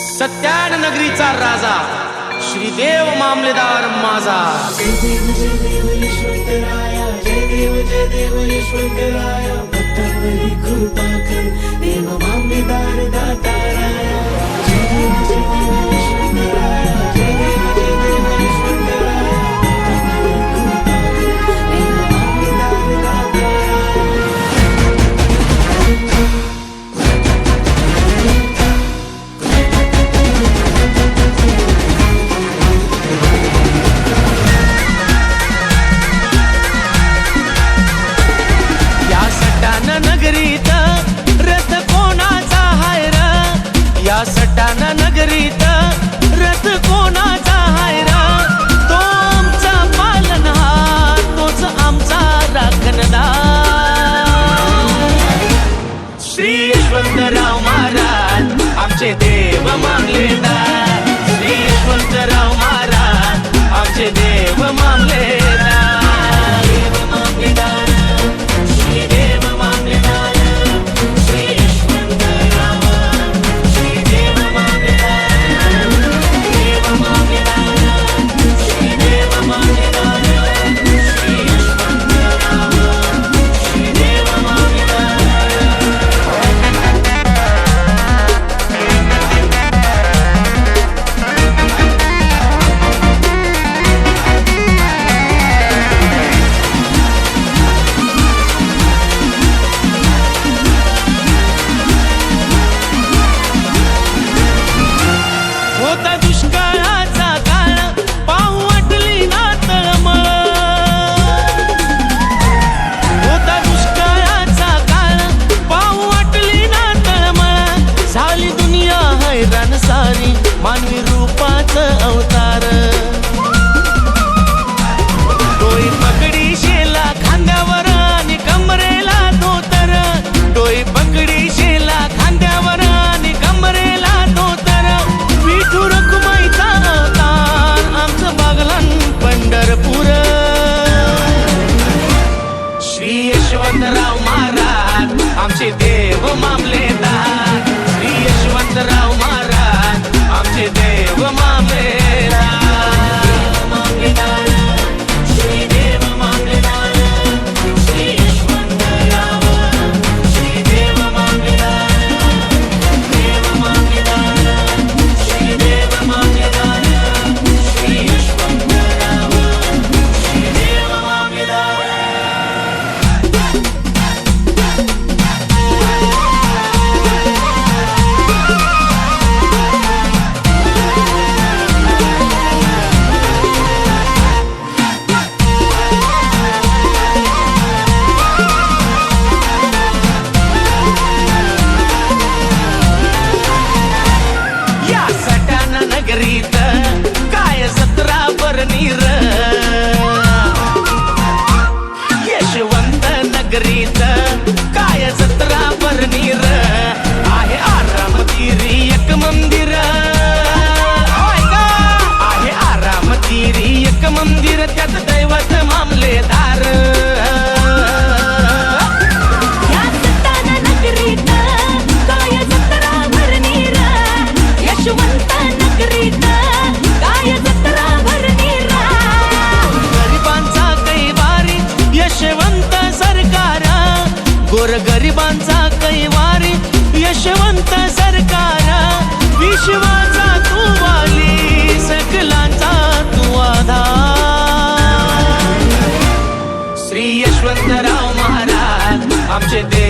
सत्यान नगरीचा राजा श्रीदेव मामलेदार माझा. जय देव जय देव यशवंतराया. जय देव जय देव यशवंतराया. या सटाना नगरीत रथ कोणाचा हाय तो आमचा पालनहार तोच आमचा राखणदार. श्री यशवंतराव महाराज आमचे देव मानलेदार श्री यशवंतराव महाराज आमचे देव मानले my विश्वाचा तू वाली सकलांचा तू आधार. श्री यशवंतराव महाराज आमचे देव